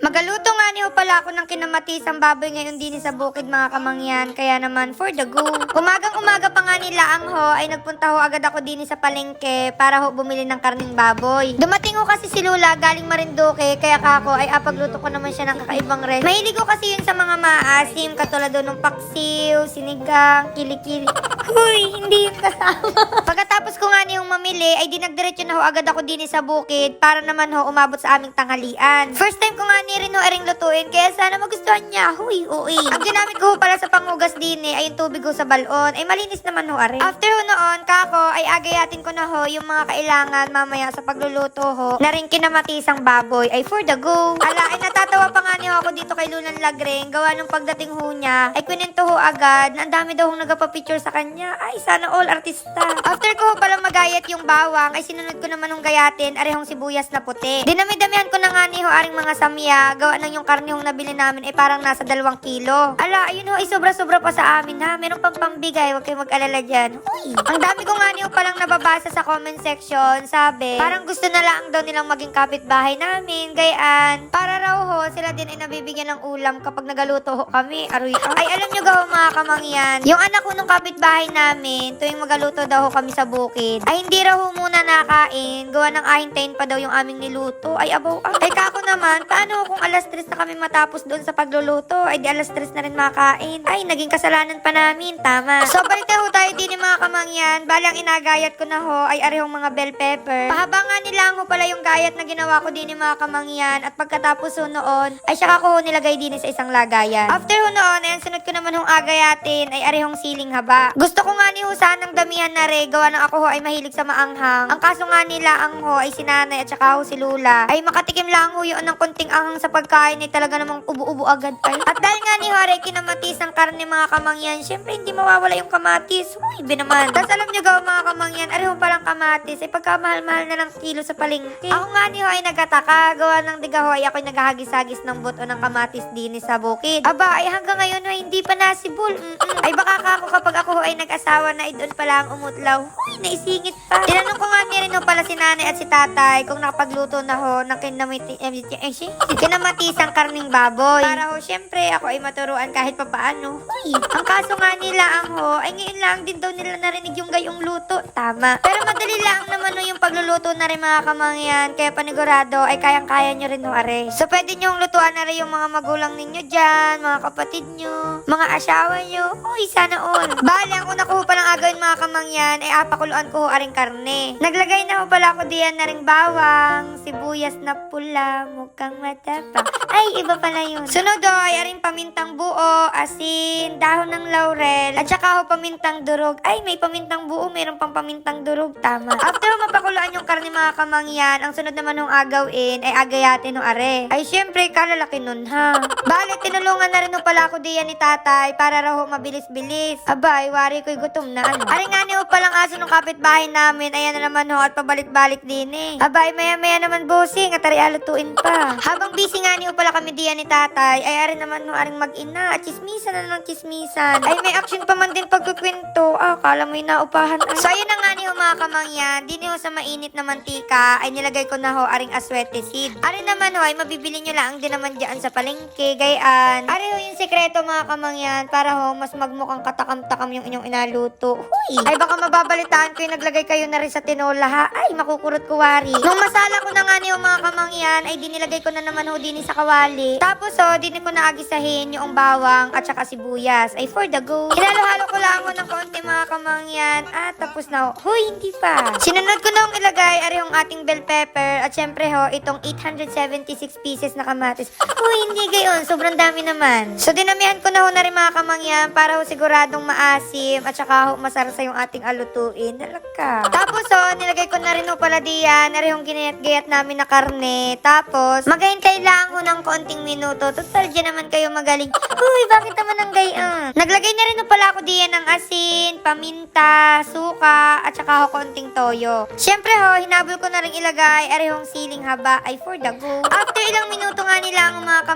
Magaluto nga ni ho pala ako ng kinamatisang baboy ngayon din sa bukid mga kamangyan, kaya naman for the go. Umagang umaga pa nga nila ang ho ay nagpunta ho agad ako din sa palengke para ho bumili ng karning baboy. Dumating ho kasi si Lula galing Marinduque, kaya kako ay apagluto ko naman siya ng kakaibang res. Mahilig ko kasi yun sa mga maasim, katulad doon ng paksiw, sinigang, kilikili. Huy, hindi yung kasama. Pagkatapos ko nga niyong mamili, ay dinagdiretso na ho agad ako din sa bukid para naman ho umabot sa aming tanghalian. First time ko nga ni rin ho aring lutuin, kaya sana magustuhan niya. Huy, ui. Ang ginamit ko ho pala sa pangugas din eh, ay yung tubig ho sa balon. Ay malinis naman ho are. After ho noon, kako, ay agayatin ko na ho yung mga kailangan mamaya sa pagluluto ho na rin kinamatisang baboy ay for the go. Ala, ay natatawa pa nga niyo ako dito kay Lunan Lagreng. Gawa nung pagdating ho niya, ay kwento ho agad na ang dami daw hong nagpa-picture sa kanya. Ay, sana all artista. After ko ho pala magayat yung bawang, ay sinunod ko naman hong gayatin, arehong sibuyas na puti. Dinami-damihan ko na nga ni ho aring mga samya, gawa ng yung karne hong nabili namin ay parang nasa dalawang kilo. Ala, ayun ho, ay sobra-sobra pa sa amin ha. Meron pang pambigay, huwag kayong mag-alala dyan. Uy, ang dami ko nga ni ho palang nababasa sa comment section, sabi, parang gusto na lang daw nilang maging kapitbahay namin, gayaan. Para raw ho, sila din ay nabibigyan ng ulam kapag nagaluto ho kami. Aroy, ay alam nyo gaw mga kamangyan, yung anak ko nung kapitbahay namin, tuwing magaluto daw ho kami sa bukid, ay hindi raw ho muna nakain, gawa ng ahintayin pa daw yung aming niluto. Ay abaw. Ay kako naman, paano kung alas 3 na kami matapos doon sa pagluluto, ay di alas 3 na rin makain. Ay, naging kasalanan pa namin, tama. So, balik ho tayo din mga kamangyan. Balang inagayat ko na ho, ay arehong mga bell pepper. Pahaba nga nila ho pala yung gayat na ginawa ko din mga kamangyan. At pagkatapos ho noon, ay saka ko nilagay din sa isang lagayan. After ho noon, ayan, sunod ko naman hong agayatin, ay arehong siling haba. Gusto ko nga ni ho sanang damihan na re, gawa ng ako ho ay mahilig sa maanghang. Ang kaso nga nila ang ho ay si nanay at saka ho si Lula, ay makatikim lang ho yun ng konting anghang sa pagkain ay talaga namang ubo-ubo agad ay. At dahil nga ni Hore kinamatis ang karne mga kamangyan, syempre hindi mawawala yung kamatis. Uy, iba naman. Tapos alam nyo gaw mga kamangyan, areho palang kamatis, ay pagkamahal-mahal na ng kilo sa palengke. Ako nga ni ho ay nagataka, gawa ng diga ho ay ako'y naghahagis-hagis ng buto ng kamatis din sa bukid. Aba, ay hanggang ngayon ho, hindi pa nasibol. Mm-mm. Ay baka ka ako kapag ako ay nag-asawa na, ay doon pala ang umutlaw. Uy, naisingit pa. Tinanong ko nga ni rin pala si nanay at si tatay kung nakapagluto na ho ng kinamiti, eh, eh, kinamatisang karning baboy. Para ho, syempre, ako ay maturuan kahit pa paano. Uy, ang kaso nga nila ang ho, ay ngayon lang din daw nila narinig yung gayong luto. Tama. Pero madali lang naman ho yung pagluluto na rin mga kamangyan. Kaya panigurado ay kayang-kaya nyo rin ho, are. So, pwede nyo lutuan na rin yung mga magulang ninyo dyan, mga kapatid nyo, mga asawa nyo. Uy, sana all. Bale, ang una ko ho palang agawin mga kamangyan ay apakuluan ko ho aring karne. Naglagay na ho pala ako diyan na ring bawang, sibuyas na pula, mukhang matapang. Ay, iba pala yun. Sunod ho ay aring pamintang buo, asin, dahon ng laurel, at saka ho pamintang durog. Ay, may pamintang buo, mayroon pang pamintang durog. Tama. After ho mapakuluan yung karne mga kamangyan, ang sunod naman hong agawin ay agayatin ho are. Ay, syempre, kalalaki nun ha. Bale, tinulungan na rin pala ako diyan ni tatay para raw mabilis-bilis. Aba, ay wari ko'y gutom na ano. Ari nga ho palang aso ng kapitbahay namin, ayan na naman ho at pabalik-balik din eh. Aba, ay maya-maya naman bossing at ari alutuin pa. Habang busy nga ho pala kami diyan ni tatay, ay ari naman ho aring mag-ina chismisan na ng chismisan. Ay, may action pa man din pagkukwento. Ah, kala mo'y naupahan. Ay. So, ayun na nga ni ho mga kamangyan, di ni ho sa mainit na mantika, ay nilagay ko na ho aring aswete seed. Ari naman ho, ay mabibili nyo lang din naman dyan sa palengke, gayaan. Ari ho yung sekreto mga kamangyan, para ho mas magmukhang katakam-takam yung inyong inaluto. Huy! Ay baka mababalitaan ko yung naglagay kayo na rin sa tinola ha. Ay, makukurot ko wari. Nung masala ko na nga ni ho mga kamangyan, ay dinilagay ko na naman ho din sa kawali. Tapos ho, din ko na agisahin yung bawang at saka sibuyas. Ay, for the go. Hinalo-halo ko lang ho ng konti mga kamangyan. At tapos na. Huy, hindi pa. Sinunod ko na hong ilagay ari yung ating bell pepper. At syempre ho, itong 876 pieces na kamatis. Huy, hindi gayon. Sobrang dami naman. So, dinamihan ko na ho na rin mga kamangyan para ho siguradong maasim at saka ho masarsa yung ating alutuin. Halaka. Tapos ho, nilagay ko na rin ho pala diyan. Nari yung ginayat-gayat namin na karne. Tapos, maghintay lang ho ng konting minuto. Total, dyan naman kayo magaling. Uy, bakit naman ang gayaan? Naglagay na rin ho pala ako diyan ng asin, paminta, suka, at saka ho konting toyo. Siyempre ho, hinabol ko na rin ilagay arehong siling haba ay for the go. After ilang minuto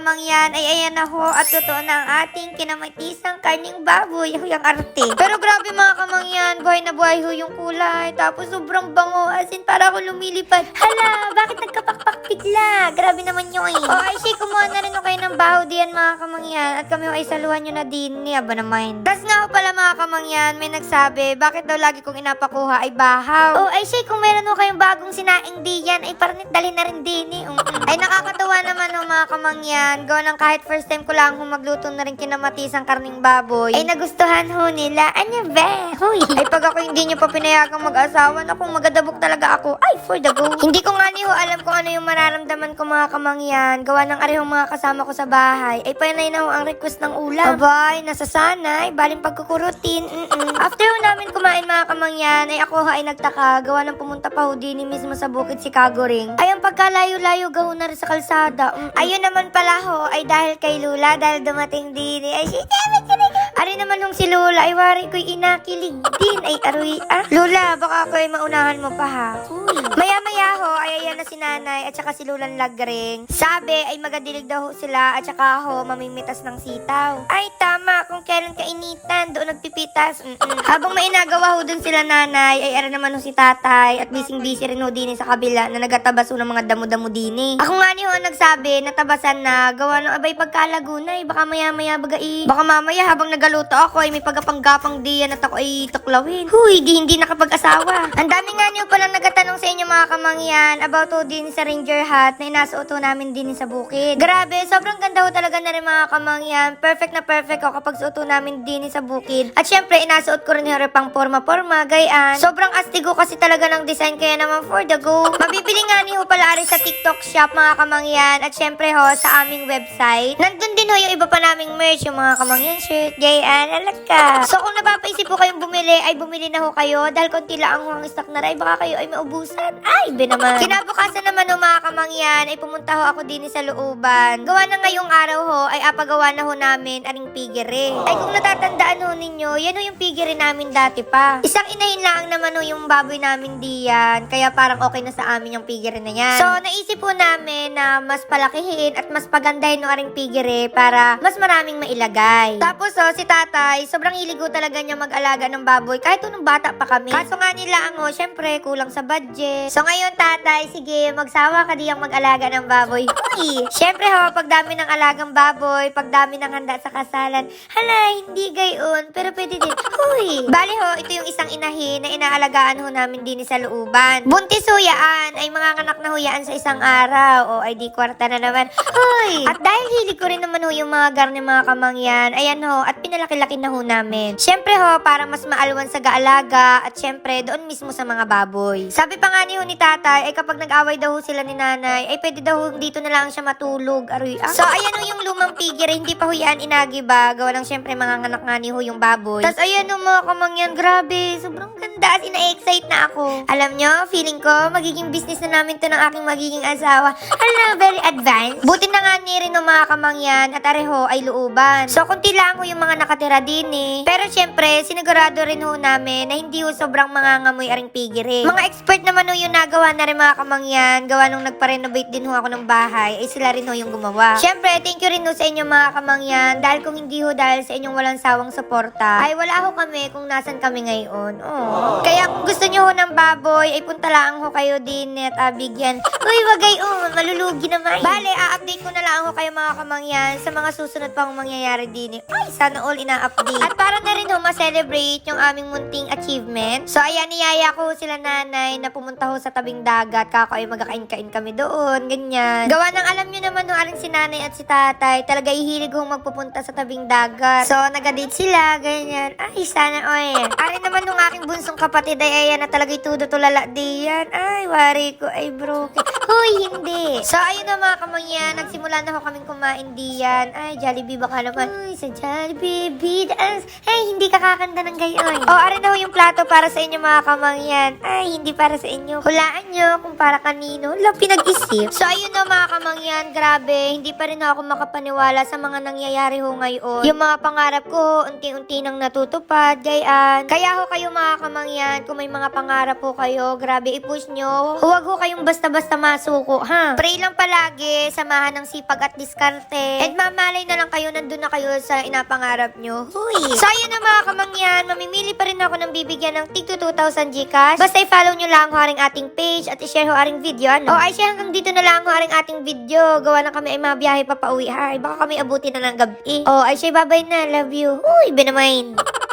ang mga kamangyan, ay ayan na ho at totoo na ang ating kinamatisang karning baboy. Ho, yung arte. Pero grabe mga kamangyan, buhay na buhay ho yung kulay. Tapos sobrang bango, as in para ako lumilipad. Hala, bakit nagkapakpak bigla? Grabe naman yun eh. O ay, si, kumuha na rin ho kayo ng baho diyan mga kamangyan. At kami ho ay saluhan nyo na din ni Aba naman. Tapos nga ho pala mga kamangyan, may nagsabi, bakit daw lagi kong inapakuha ay bahaw? O ay, si, kung meron ho kayong bagong sinaing diyan, ay parang dalhin na rin din eh. Ay nakakatawa naman ho mga kamangyan. Gawa ng kahit first time ko lang ho magluto na rin kinamatisang karning baboy. Ay nagustuhan ho nila. Anya be? Huy. Ay pag ako hindi nyo pa pinayagang mag-asawa, naku magadabok talaga ako. Ay for the go. Hindi ko nga ni ho alam kung ano yung mararamdaman ko mga kamangyan. Gawa ng arehong mga kasama ko sa bahay. Ay panay na ho ang request ng ulam. Abay, nasasanay. Baling pagkukurutin. Mm-mm. After ho namin kumain mga kamangyan, ay ako ho ay nagtaka. Gawa ng pumunta pa ho din mismo sa bukid si Ring. Ay ang pagkalayo-layo gaho na rin sa kalsada. Mm. Ayun naman pala ho, ay dahil kay Lula, dahil dumating din. Ay, si Ari naman nung si Lula, ay wari ko'y inakilig din. Ay, aroy, ah. Lula, baka ako ay maunahan mo pa ha. Uy. Maya-maya ho, ay ayan na si nanay at saka si Lulan Lagring. Sabi, ay magadilig daw ho sila at saka ho, mamimitas ng sitaw. Ay, tama. Kung kailan kainitan, doon nagpipitas. Mm-mm. Habang may inagawa ho dun sila nanay, ay ara naman ho si tatay at bising-busy rin ho din sa kabila na nagatabas ho ng mga damo-damo din Ako nga ni ho nagsabi, natabasan na, gawa ng abay pagkalago na eh. Baka maya-maya bagai. Baka mamaya habang nagaluto ako ay may pagapang-gapang diyan at ako ay tuklawin. Huy, di hindi nakapag-asawa. Ang dami nga niyo palang nagatanong sa inyo mga kamangyan about ho din sa ranger hat na inasuot ho namin din sa bukid. Grabe, sobrang ganda ho talaga na rin mga kamangyan. Perfect na perfect ho kapag suot ho namin din sa bukid. At syempre, inasuot ko rin ho pang forma-forma, gayaan. Sobrang astigo kasi talaga ng design kaya naman for the go. Mabibili nga niyo pala ari sa TikTok shop mga kamangyan. At syempre ho, sa aming website. Nandun din ho yung iba pa naming merch, yung mga kamangyan shirt, gayaan, alat ka. So kung napapaisip po kayong bumili, ay bumili na ho kayo dahil konti lang ang ang stock na rin, baka kayo ay maubusan. Ay, be naman. Kinabukasan naman mga kamangyan, ay pumunta ho ako din sa looban. Gawa na ngayong araw ho, ay apagawa na ho namin aring pigere. Ay kung natatandaan ho ninyo, yan ho yung pigere namin dati pa. Isang inahin lang naman ho yung baboy namin diyan, kaya parang okay na sa amin yung pigere na yan. So naisip po namin na mas palakihin at mas pagandahin no aring pigere para mas maraming mailagay. Tapos oh, si tatay, sobrang hilig ho talaga niya mag-alaga ng baboy kahit nung bata pa kami. Kaso nga nila ang oh, syempre kulang sa budget. So ngayon tatay, sige, magsawa ka diyang mag-alaga ng baboy. Huy! Syempre ho, pag dami ng alagang baboy, pag dami ng handa sa kasalan, hala, hindi gayon, pero pwede din. Huy! Bali ho, ito yung isang inahin na inaalagaan ho namin din sa looban. Buntis ho yaan, ay mga anak na ho yaan sa isang araw. O ay di kwarta na naman. Huy! At dahil hilig ko rin naman ho yung mga garne mga kamangyan, ayan ho, at pinalaki-laki na ho namin. Syempre ho, para mas maalwan sa gaalaga, at syempre doon mismo sa mga baboy. Sabi pa nga ni ho ni tatay, ay kapag nag-away daw ho sila ni nanay, ay pwede daw dito na lang siya matulog. Aroy, ah. So ayan ho yung lumang figure, hindi pa ho yan inagiba. Gawa lang syempre mga anak nga ni ho yung baboy. Tapos ayan ho mga kamangyan, grabe, sobrang ganda. As in, excite na ako. Alam nyo, feeling ko, magiging business na namin to ng aking magiging asawa. Hala, very advanced. Buti na nga ni rin ng mga kamangyan at areho ay looban. So, kunti lang ho yung mga nakatira din eh. Pero syempre, sinigurado rin ho namin na hindi ho sobrang mga ngamoy aring pigire. Mga expert naman ho yung nagawa na rin mga kamangyan. Gawa nung nagpa-renovate din ho ako ng bahay, ay sila rin ho yung gumawa. Syempre, thank you rin ho sa inyo mga kamangyan. Dahil kung hindi ho dahil sa inyong walang sawang suporta, ay wala ho kami kung nasan kami ngayon. Oh. Kaya kung gusto nyo ho ng baboy, ay punta lang ho kayo din at uh, bigyan. Uy, wagay oh, malulugi naman. Bale, a-update ko na lang ho kayo mga kamangyan sa mga susunod pang mangyayari din. Ay, sana all ina-update. At para na rin ho ma-celebrate yung aming munting achievement. So, ayan, niyaya ko sila nanay na pumunta ho sa tabing dagat. Kako ay magkakain-kain kami doon, ganyan. Gawa ng alam nyo naman nung aring si nanay at si tatay, talaga ihilig ho magpupunta sa tabing dagat. So, nagadate sila, ganyan. Ay, sana oy. Ari naman nung aking bunsong kapatid ay ayan na talaga itudo tulala diyan. Ay, wari ko ay broken. Hoy, hindi. So, ayun na mga kamangyan, nagsimula na ho kaming kumain diyan. Ay, Jollibee baka naman. Ay, sa Jollibee, dance. Ay, hindi ka kakanta ng gayon. O, oh, ari na ho yung plato para sa inyo mga kamangyan. Ay, hindi para sa inyo. Hulaan nyo kung para kanino. Love, pinag-isip. So, ayun na mga kamangyan, grabe. Hindi pa rin ako makapaniwala sa mga nangyayari ho ngayon. Yung mga pangarap ko, unti-unti nang natutupad, gayaan. Kaya ho kayo mga kamangyan, kung may mga pangarap po kayo, grabe i-push nyo. Huwag ho kayong basta-basta masuko, ha? Pray lang palagi, samahan ng sipag at diskarte. And mamalay na lang kayo, nandun na kayo sa inapangarap nyo. Huy! So, ayun na mga kamangyan, mamimili pa rin ako ng bibigyan ng tig to 2,000 Gcash. Basta i-follow nyo lang ho aring ating page at i-share ho aring video, ano? O, ay siya, hanggang dito na lang ho aring ating video. Gawa na kami ay mabiyahe pa pauwi. Ay, baka kami abuti na ng gabi. O, ay siya, bye-bye na. Love you. Uy, benamain.